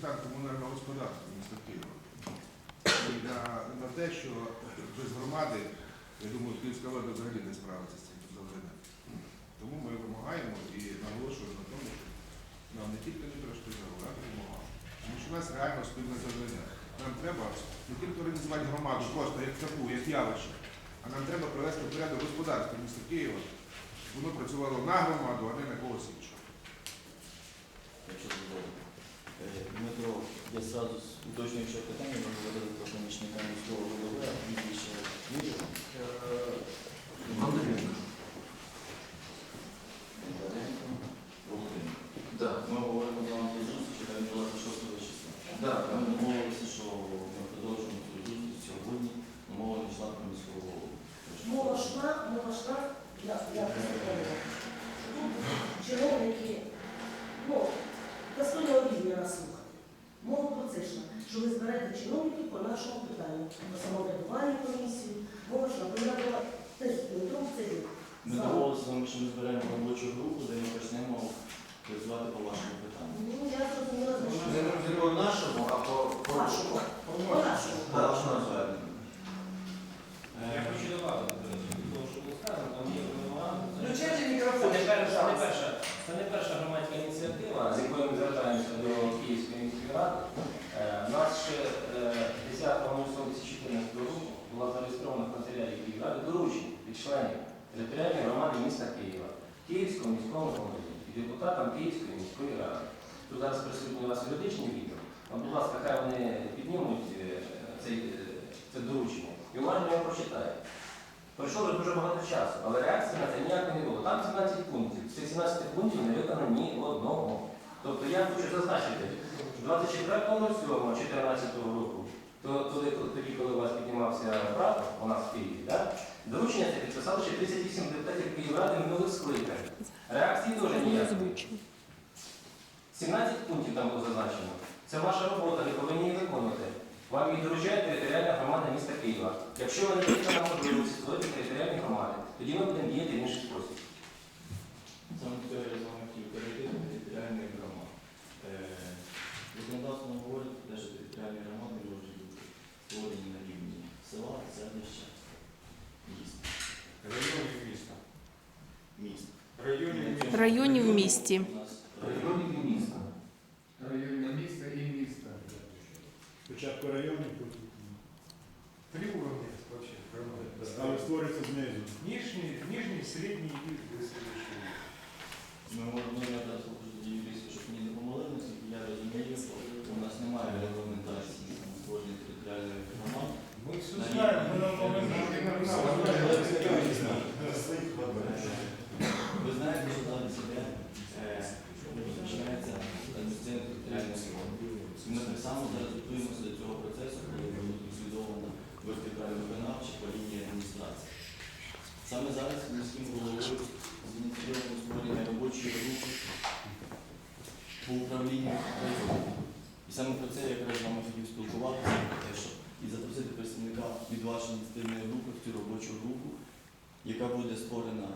стан комунального господарства міста Києва. На, на те, що без громади, я думаю, Київська влада взагалі не справиться з цим завданням. Тому ми вимагаємо і наголошуємо на тому, що нам не тільки не перешкоджали, а допомагали. Тому що у нас реально спільне завдання. Нам треба не тільки організувати громаду просто як таку, як явище, а нам треба привести в порядок господарства міста Києва, щоб воно працювало на громаду, а не на когось іншого. Якщо дозволите. Дмитро, я зразу з уточнюючого питання, ми говорили про помічника міського голови, а більше віримо. Володимир. Так, Ми говоримо з вами про зустріч, яка відбулася 6 числа. так. Ми домовилися, що ми продовжуємо цю зустріч сьогодні, умовами членка міського голови. Мова йшла, мова йшла, я, я представляю. Тут чиновники, ну, достойного рівня нас слухати. Мова про це йшла, що ви зберете чиновників по нашому питанню, по самоврядуванню комісії. Мова йшла, бо я була теж Дмитром це він. Ми з що ми зберемо робочу групу, де ми почнемо працювати по вашому питанню. Ну, я зрозуміла, за що. Не по нашому, а по по Вашому. По нашому. По вашому зверненню. Я Е, хочу додати, до речі, того, що ви сказали, там є меморандум. Це- Включайте Це не перша, це не перша, це не перша громадська ініціатива, з якою ми звертаємося до Київської міської ради. Е, У нас ще е, 10.07.2014 року була зареєстрована в канцелярії Київради доручення від членів територіальної громади міста Києва, Київського міського голови і депутатам Київської міської ради. Тут зараз присутні у вас юридичні відео. Будь ласка, хай вони піднімуть е, е, це доручення і уважно його прочитають. Пройшло вже дуже багато часу, але реакції на це ніякої не було. Там 17 пунктів. З цих 17 пунктів не виконано ні одного. Тобто я хочу зазначити, 24.07.2014 року, то, тоді, коли у вас піднімався прапор у нас в Києві, да? Доручення це підписали ще 38 депутатів Київради минулих скликань. Реакції теж ніякої. 17 пунктів там було зазначено. Це ваша робота, ви повинні її виконувати. Вам її доручає територіальна громада міста Києва. Якщо ви не даєте нам можливості створити територіальні громади, тоді ми будемо діяти в інший спосіб. Саме до я з вами хотів перейти до територіальної громади. Е, Законодавство говорить про те, що територіальні громади можуть бути створені на рівні села, селища, міст. Районів міста. Міст. Районів міста. Районів в місті. Районів міста. Районне місто і місто. Спочатку районів, потім. Три уровня вообще громади. Але створюється знизу. Нижній, нижній, середній і високий. Ми можемо попросити юристів, щоб мені допомогли, наскільки я розумію, у нас немає регламентації на створення територіальної громади. Ми все знаємо, ми нам Ви знаєте, що зараз іде е, розпочинається адміністративна територіальна реформа. І ми так само зараз готуємося до цього процесу, коли буде ліквідована вертикальна виконавча по лінії адміністрації. Саме зараз міським головою зініційовано створення робочої групи по управлінню. І саме про це я якраз з хотів спілкуватися, і запросити представника від вашої ініціативної групи в цю робочу групу, яка буде створена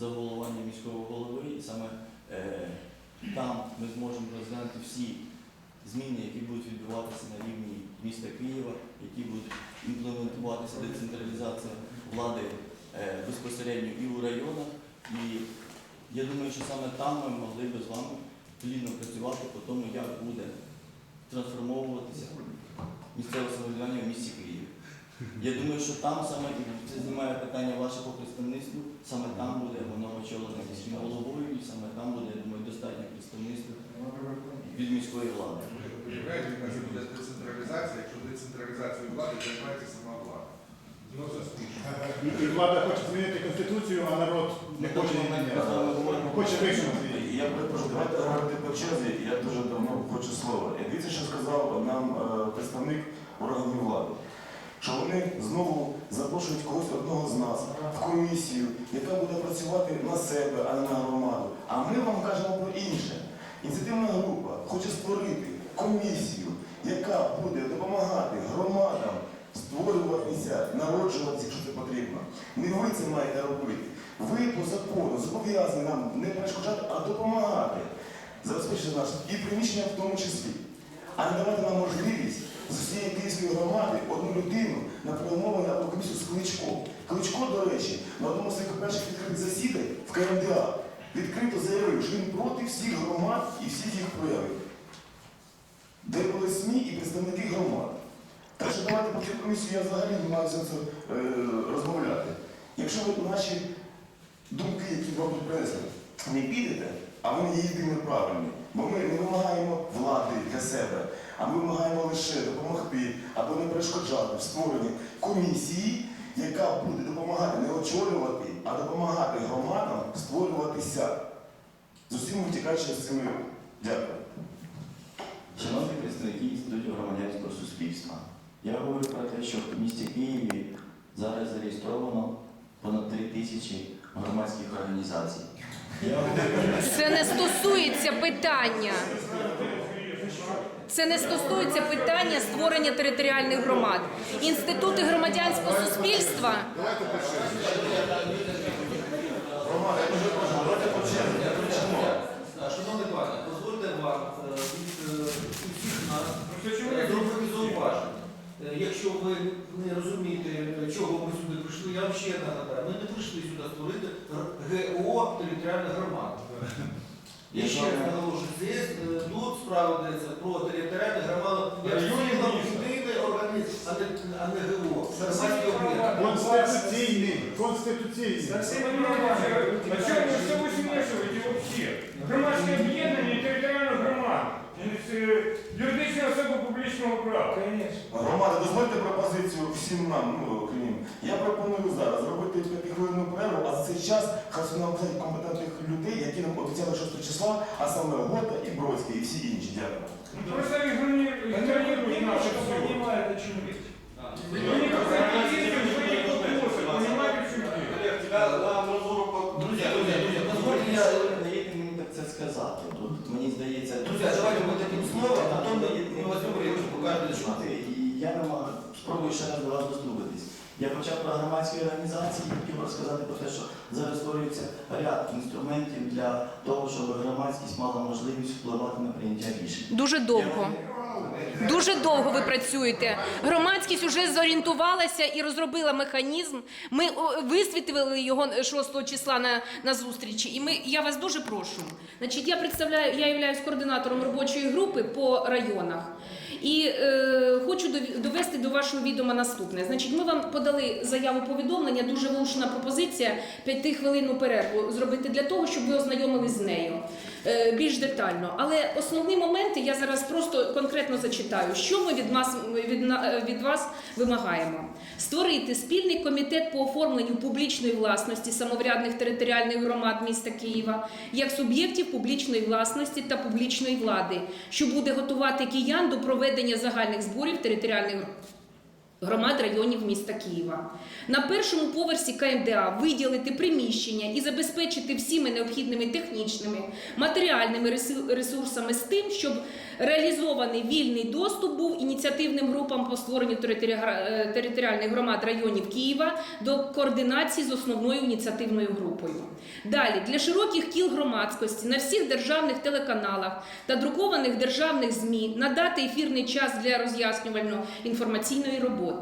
за головування міського голови, і саме е, там ми зможемо розглянути всі зміни, які будуть відбуватися на рівні міста Києва, які будуть імплементуватися децентралізація влади е, безпосередньо і у районах. І я думаю, що саме там ми могли би з вами плідно працювати по тому, як буде трансформовуватися місцеве самоврядування в місті Києві. Я думаю, що там саме і це знімає питання ваше по представництву, саме там буде воно очолено міським головою, і саме там буде, я думаю, достатньо представництва від міської влади. Уявляєте, яка це буде децентралізація, якщо децентралізацією влади займається сама влада. Ну, це. І, влада хоче змінити конституцію, а народ не хоче. Хоче виконати. Я перепрошую, давайте говорити по черзі. Я дуже давно хочу слова. І дивіться, що сказав нам е, представник органів влади. Що вони знову запрошують когось одного з нас в комісію, яка буде працювати на себе, а не на громаду. А ми вам кажемо про інше. Ініціативна група хоче створити комісію, яка буде допомагати громадам створюватися, народжуватися, якщо це потрібно. Не ви це маєте робити. Ви по закону зобов'язані нам не перешкоджати, а допомагати. Забезпечити наш і приміщення в тому числі. а не давати нам можливість з усієї київської громади одну людину на або комісію з Кличком. Кличко, до речі, на одному з перших відкритих засідань в КМДА відкрито заявив, що він проти всіх громад і всіх їх проявів. Де були СМІ і представники громад. Так що давайте про цю комісію я взагалі не маю сенсу е, розмовляти. Якщо ви наші думки, які вам тут принесли, не підете, а вони є єдині правильні, бо ми не вимагаємо влади для себе, а ми вимагаємо лише допомогти або не перешкоджати в створенні комісії, яка буде допомагати не очолювати, а допомагати громадам створюватися з усіма втікаючими з цими. Дякую. Шановні представники інститутів громадянського суспільства, я говорю про те, що в місті Києві зараз зареєстровано понад 3 тисячі громадських організацій. Я Це не стосується питання. Це не стосується питання створення територіальних громад. Інститути громадянського суспільства Давайте по черзі. Я дуже прошу, давайте по я кричимо. Да, Шановний пане, дозвольте вам від усіх нас зробити зауваження. Якщо ви не розумієте, чого ми сюди прийшли, я вам ще нагадаю, ми не прийшли сюди створити ГО територіальна громада. Я ще раз здесь, е, тут справа йдеться про територіальну громаду, як ціла єдиний організм, а не, а не ГО. Громадські об'єкти. Конституційний, конституційний. Совсем а что вы что вы смешиваете вообще? Громадське об'єднання і територіальну громаду. Е, Юридична особа публічного права. Конечно. Громада, дозвольте пропозицію всім нам, ну, крім. Я пропоную зараз зробити п'ятихвилинну перерву, а за цей час хай сюди написати компетентних людей, які нам обіцяли 6 числа, а саме Гота і Бродський, і всі інші. Дякую. Ну, Просто игнорируют наши все. понимают, о чем речь. Вы не в своих вопросах, понимаете, в чем дело? Друзі, друзі, друзі, дозвольте я... даєте мені так це сказати. Тут мені здається, Друзі, давайте ми таким словом, а потім ми возьмемо і покажете, що. Чути, і я намагаю, спробую ще раз до вас достукатись. Я почав про громадські організації, хотів розказати про те, що зараз створюється ряд інструментів для того, щоб громадськість мала можливість впливати на прийняття рішень. дуже довго. Дуже довго ви працюєте. Громадськість вже зорієнтувалася і розробила механізм. Ми о, висвітлили його 6 числа на, на зустрічі. І ми, я вас дуже прошу. Значить, я представляю, я являюсь координатором робочої групи по районах. І е, хочу довести до вашого відома наступне. Значить, ми вам подали заяву повідомлення, дуже влучна пропозиція п'ятихвилинну перерву зробити для того, щоб ви ознайомились з нею е, більш детально. Але основні моменти я зараз просто конкретно зачитаю, що ми від нас від, е, від вас вимагаємо. Створити спільний комітет по оформленню публічної власності самоврядних територіальних громад міста Києва як суб'єктів публічної власності та публічної влади, що буде готувати киян до проведення загальних зборів територіальних громад районів міста Києва. На першому поверсі КМДА виділити приміщення і забезпечити всіми необхідними технічними, матеріальними ресурсами з тим, щоб реалізований вільний доступ був ініціативним групам по створенню е, територіальних громад районів Києва до координації з основною ініціативною групою. Далі для широких кіл громадськості на всіх державних телеканалах та друкованих державних ЗМІ надати ефірний час для роз'яснювально-інформаційної роботи.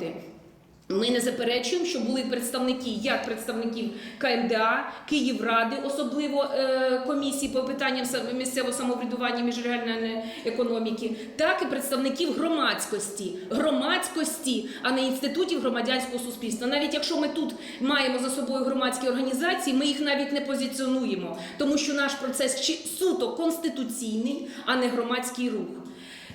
Ми не заперечуємо, що були представники, як представників КМДА, Київради, особливо е, комісії по питанням місцевого самоврядування міжрегіональної економіки, так і представників громадськості, громадськості, а не інститутів громадянського суспільства. Навіть якщо ми тут маємо за собою громадські організації, ми їх навіть не позиціонуємо, тому що наш процес суто конституційний, а не громадський рух.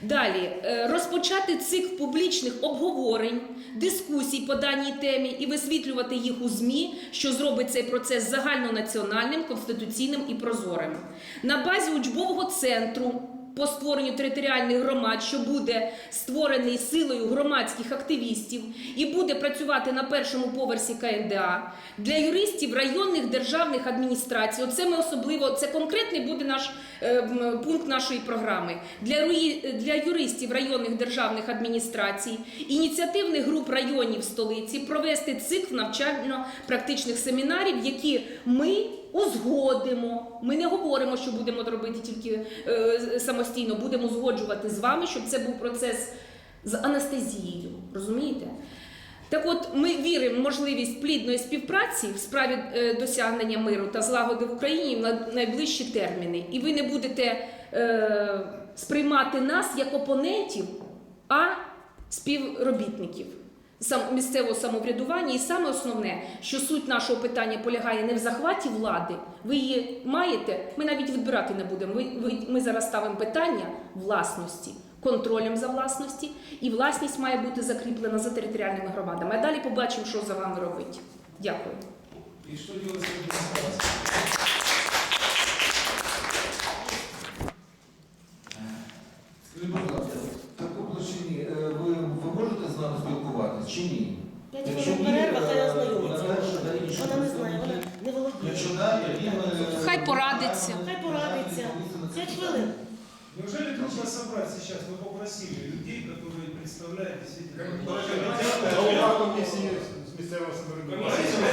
Далі е, розпочати цикл публічних обговорень, дискусій по даній темі і висвітлювати їх у ЗМІ, що зробить цей процес загальнонаціональним, конституційним і прозорим. На базі учбового центру по створенню територіальних громад, що буде створений силою громадських активістів і буде працювати на першому поверсі КНДА для юристів районних державних адміністрацій. Оце ми особливо це конкретний буде наш е, пункт нашої програми. Для для юристів районних державних адміністрацій, ініціативних груп районів столиці провести цикл навчально-практичних семінарів, які ми узгодимо. Ми не говоримо, що будемо робити тільки е, самостійно, будемо узгоджувати з вами, щоб це був процес з анестезією. Розумієте? Так от ми віримо в можливість плідної співпраці в справі е, досягнення миру та злагоди в Україні на найближчі терміни. І ви не будете е, сприймати нас як опонентів, а співробітників місцевого самоврядування. І саме основне, що суть нашого питання полягає не в захваті влади. Ви її маєте, ми навіть відбирати не будемо. Ми зараз ставимо питання власності. Контролем за власності, і власність має бути закріплена за територіальними громадами. А далі побачимо, що за вами робить. Дякую. І що? Скажіть, з нами спілкуватися чи ні? П'ять Якщо хвилин ні, перерва, хай е, ознайомиться. Вона не знає, вона не володіє. Якщо да, тоді ми... Хай порадиться. Хай порадиться. П'ять хвилин. Неужели трудно собрать сейчас? Мы попросили людей, которые представляют действительно... Голова комісії з місцевого самоврядування. Звісно,